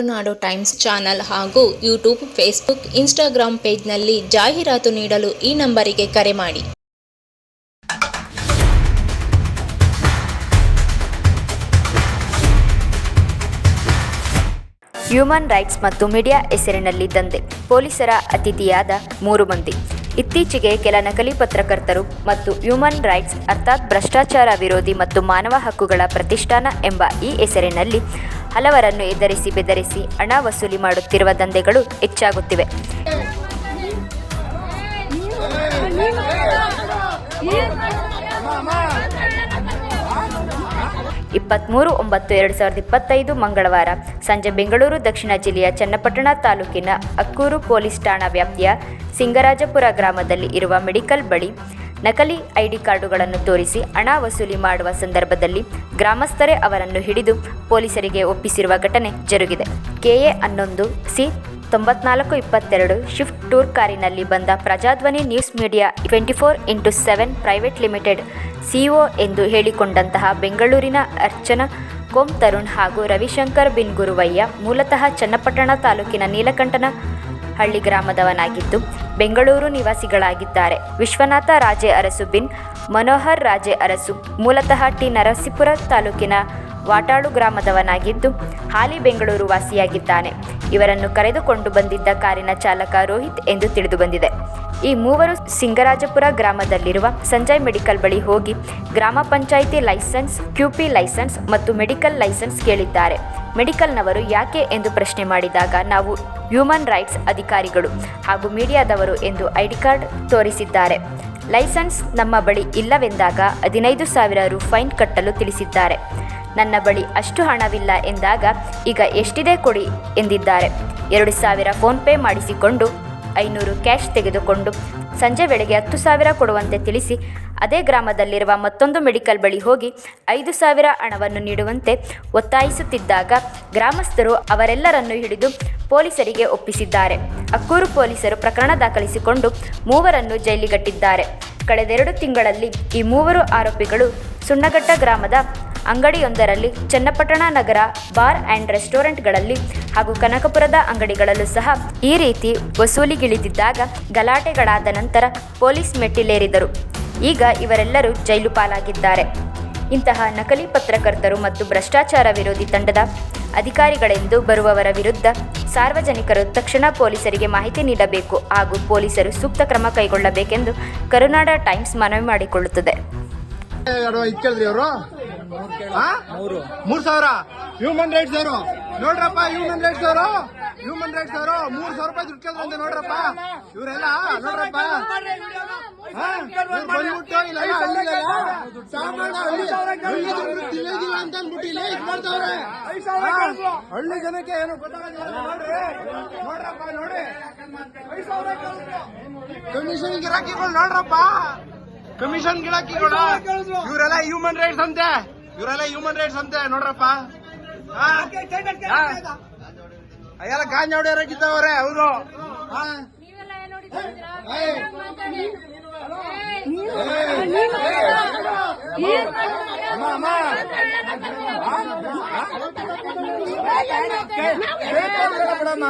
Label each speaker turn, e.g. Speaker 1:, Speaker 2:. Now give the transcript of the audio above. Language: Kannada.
Speaker 1: ಕರುನಾಡು ಟೈಮ್ಸ್ ಚಾನಲ್ ಹಾಗೂ ಯೂಟ್ಯೂಬ್, ಫೇಸ್ಬುಕ್ ಇನ್ಸ್ಟಾಗ್ರಾಂ ಪೇಜ್ನಲ್ಲಿ ಜಾಹೀರಾತು ನೀಡಲು ಈ ನಂಬರಿಗೆ ಕರೆ ಮಾಡಿ.
Speaker 2: ಹ್ಯೂಮನ್ ರೈಟ್ಸ್ ಮತ್ತು ಮೀಡಿಯಾ ಹೆಸರಿನಲ್ಲಿ ದಂಧೆ. ಪೊಲೀಸರ ಅತಿಥಿಯಾದ ಮೂರು ಮಂದಿ. ಇತ್ತೀಚೆಗೆ ಕೆಲ ನಕಲಿ ಪತ್ರಕರ್ತರು ಮತ್ತು ಹ್ಯೂಮನ್ ರೈಟ್ಸ್ ಅರ್ಥಾತ್ ಭ್ರಷ್ಟಾಚಾರ ವಿರೋಧಿ ಮತ್ತು ಮಾನವ ಹಕ್ಕುಗಳ ಪ್ರತಿಷ್ಠಾನ ಎಂಬ ಈ ಹೆಸರಿನಲ್ಲಿ ಹಲವರನ್ನು ಎದುರಿಸಿ ಬೆದರಿಸಿ ಹಣ ವಸೂಲಿ ಮಾಡುತ್ತಿರುವ ದಂಧೆಗಳು ಹೆಚ್ಚಾಗುತ್ತಿವೆ. ಇಪ್ಪತ್ತ್ಮೂರು ಒಂಬತ್ತು ಎರಡು ಸಾವಿರದ ಇಪ್ಪತ್ತೈದು ಮಂಗಳವಾರ. ಸಂಜೆ ಬೆಂಗಳೂರು, ದಕ್ಷಿಣ ಜಿಲ್ಲೆಯ ಚನ್ನಪಟ್ಟಣ ತಾಲೂಕಿನ ಅಕ್ಕೂರು ಪೊಲೀಸ್ ಠಾಣಾ ವ್ಯಾಪ್ತಿಯ ಸಿಂಗರಾಜಪುರ ಗ್ರಾಮದಲ್ಲಿ ಇರುವ ಮೆಡಿಕಲ್ ಬಳಿ ನಕಲಿ ಐಡಿ ಕಾರ್ಡುಗಳನ್ನು ತೋರಿಸಿ ಹಣ ವಸೂಲಿ ಮಾಡುವ ಸಂದರ್ಭದಲ್ಲಿ ಗ್ರಾಮಸ್ಥರೇ ಅವರನ್ನು ಹಿಡಿದು ಪೊಲೀಸರಿಗೆ ಒಪ್ಪಿಸಿರುವ ಘಟನೆ ಜರುಗಿದೆ. ಕೆಎ ಹನ್ನೊಂದು, ಸಿ ತೊಂಬತ್ನಾಲ್ಕು ಇಪ್ಪತ್ತೆರಡು, ಶಿಫ್ಟ್ ಟೂರ್ ಕಾರಿನಲ್ಲಿ ಬಂದ Prajadhwani news media twenty four into seven private limited CEO ಎಂದು ಹೇಳಿಕೊಂಡಂತಹ ಬೆಂಗಳೂರಿನ ಅರ್ಚನಾ ಕೋಮ್ ತರುಣ್ ಹಾಗೂ ರವಿಶಂಕರ್ ಬಿನ್ ಗುರುವಯ್ಯ ಮೂಲತಃ ಚನ್ನಪಟ್ಟಣ ತಾಲೂಕಿನ ನೀಲಕಂಠನ ಹಳ್ಳಿ ಗ್ರಾಮದವನಾಗಿದ್ದು, ಬೆಂಗಳೂರು ನಿವಾಸಿಗಳಾಗಿದ್ದಾರೆ. ವಿಶ್ವನಾಥ ರಾಜೆ ಅರಸು ಬಿನ್ ಮನೋಹರ್ ರಾಜೆ ಅರಸು, ಮೂಲತಃ ಟಿ ನರಸೀಪುರ ತಾಲೂಕಿನ ವಾಟಾಳು ಗ್ರಾಮದವನಾಗಿದ್ದು, ಹಾಲಿ ಬೆಂಗಳೂರು ವಾಸಿಯಾಗಿದ್ದಾನೆ. ಇವರನ್ನು ಕರೆದುಕೊಂಡು ಬಂದಿದ್ದ ಕಾರಿನ ಚಾಲಕ ರೋಹಿತ್ ಎಂದು ತಿಳಿದು ಬಂದಿದೆ ಈ ಮೂವರು ಸಿಂಗರಾಜಪುರ ಗ್ರಾಮದಲ್ಲಿರುವ ಸಂಜಯ್ ಮೆಡಿಕಲ್ ಬಳಿ ಹೋಗಿ ಗ್ರಾಮ ಪಂಚಾಯಿತಿ ಲೈಸೆನ್ಸ್ ಕ್ಯೂಪಿ ಲೈಸೆನ್ಸ್ ಮತ್ತು ಮೆಡಿಕಲ್ ಲೈಸೆನ್ಸ್ ಕೇಳಿದ್ದಾರೆ. ಮೆಡಿಕಲ್ನವರು ಯಾಕೆ ಎಂದು ಪ್ರಶ್ನೆ ಮಾಡಿದಾಗ ನಾವು ಹ್ಯೂಮನ್ ರೈಟ್ಸ್ ಅಧಿಕಾರಿಗಳು ಹಾಗೂ ಮೀಡಿಯಾದವರು ಎಂದು ಐಡಿ ಕಾರ್ಡ್ ತೋರಿಸಿದ್ದಾರೆ. ಲೈಸೆನ್ಸ್ ನಮ್ಮ ಬಳಿ ಇಲ್ಲವೆಂದಾಗ ಹದಿನೈದು ಸಾವಿರ ರು ಫೈನ್ ಕಟ್ಟಲು ತಿಳಿಸಿದ್ದಾರೆ. ನನ್ನ ಬಳಿ ಅಷ್ಟು ಹಣವಿಲ್ಲ ಎಂದಾಗ ಈಗ ಎಷ್ಟಿದೆ ಕೊಡಿ ಎಂದಿದ್ದಾರೆ. ಎರಡು ಸಾವಿರ ಫೋನ್ಪೇ ಮಾಡಿಸಿಕೊಂಡು ಐನೂರು ಕ್ಯಾಶ್ ತೆಗೆದುಕೊಂಡು ಸಂಜೆ ವೇಳೆಗೆ ಹತ್ತು ಸಾವಿರ ಕೊಡುವಂತೆ ತಿಳಿಸಿ, ಅದೇ ಗ್ರಾಮದಲ್ಲಿರುವ ಮತ್ತೊಂದು ಮೆಡಿಕಲ್ ಬಳಿ ಹೋಗಿ ಐದು ಸಾವಿರ ಹಣವನ್ನು ನೀಡುವಂತೆ ಒತ್ತಾಯಿಸುತ್ತಿದ್ದಾಗ ಗ್ರಾಮಸ್ಥರು ಅವರೆಲ್ಲರನ್ನು ಹಿಡಿದು ಪೊಲೀಸರಿಗೆ ಒಪ್ಪಿಸಿದ್ದಾರೆ. ಅಕ್ಕೂರು ಪೊಲೀಸರು ಪ್ರಕರಣ ದಾಖಲಿಸಿಕೊಂಡು ಮೂವರನ್ನು ಜೈಲಿಗಟ್ಟಿದ್ದಾರೆ. ಕಳೆದೆರಡು ತಿಂಗಳಲ್ಲಿ ಈ ಮೂವರು ಆರೋಪಿಗಳು ಸುಣ್ಣಘಟ್ಟ ಗ್ರಾಮದ ಅಂಗಡಿಯೊಂದರಲ್ಲಿ ಚನ್ನಪಟ್ಟಣ ನಗರ, ಬಾರ್ ಆ್ಯಂಡ್ ರೆಸ್ಟೋರೆಂಟ್ಗಳಲ್ಲಿ ಹಾಗೂ ಕನಕಪುರದ ಅಂಗಡಿಗಳಲ್ಲೂ ಸಹ ಈ ರೀತಿ ವಸೂಲಿಗಿಳಿದಿದ್ದಾಗ ಗಲಾಟೆಗಳಾದ ನಂತರ ಪೊಲೀಸ್ ಮೆಟ್ಟಿಲೇರಿದರು. ಈಗ ಇವರೆಲ್ಲರೂ ಜೈಲು ಪಾಲಾಗಿದ್ದಾರೆ. ಇಂತಹ ನಕಲಿ ಪತ್ರಕರ್ತರು ಮತ್ತು ಭ್ರಷ್ಟಾಚಾರ ವಿರೋಧಿ ತಂಡದ ಅಧಿಕಾರಿಗಳೆಂದು ಬರುವವರ ವಿರುದ್ಧ ಸಾರ್ವಜನಿಕರು ತಕ್ಷಣ ಪೊಲೀಸರಿಗೆ ಮಾಹಿತಿ ನೀಡಬೇಕು ಹಾಗೂ ಪೊಲೀಸರು ಸೂಕ್ತ ಕ್ರಮ ಕೈಗೊಳ್ಳಬೇಕೆಂದು ಕರುನಾಡ ಟೈಮ್ಸ್ ಮನವಿ ಮಾಡಿಕೊಳ್ಳುತ್ತದೆ.
Speaker 3: ಮೂರ್ ಸಾವಿರ. ಹ್ಯೂಮನ್ ರೈಟ್ಸ್ ಅವರು ನೋಡ್ರಪ್ಪ ಹ್ಯೂಮನ್ ರೈಟ್ಸ್ ಅವರು ಹ್ಯೂಮನ್ ರೈಟ್ಸ್ ಅವರು ಮೂರ್ ಸಾವಿರ ರೂಪಾಯಿ ದುಡ್ಡು ಅಂತ ನೋಡ್ರಪ್ಪ. ಇವರೆಲ್ಲ ನೋಡ್ರಪ್ಪ. ಬಂದ್ಬಿಟ್ಟು ತಿಳಿಯೋದಿಲ್ಲ ಅಂತ ಅಂದ್ಬಿಟ್ಟು ಇಲ್ಲೇ. ಇದ್ ಮಾಡ್ತಾವ್ರೆ. ಹಳ್ಳಿ ಜನಕ್ಕೆ ಏನು ಗೊತ್ತಾಗೋದಿಲ್ಲ ನೋಡ್ರಿ. ನೋಡ್ರಪ್ಪ ನೋಡಿ ಕಮಿಷನ್ ಗಿರಾಕಿಗಳು ನೋಡ್ರಪ್ಪ. ಕಮಿಷನ್ ಗಿರಾಕಿಗಳು. ಇವರೆಲ್ಲ ಹ್ಯೂಮನ್ ರೈಟ್ಸ್ ಅಂತೆ. ಇವರೆಲ್ಲ ಹ್ಯೂಮನ್ ರೈಟ್ಸ್ ಅಂತೆ ನೋಡ್ರಪ್ಪ. ಅಯ್ಯಲ್ಲ ಅವರು. ಹೊಡೆಯರಾಗಿದ್ದವ್ರೆ ಅಮ್ಮ. ಬಿಡಮ್ಮ.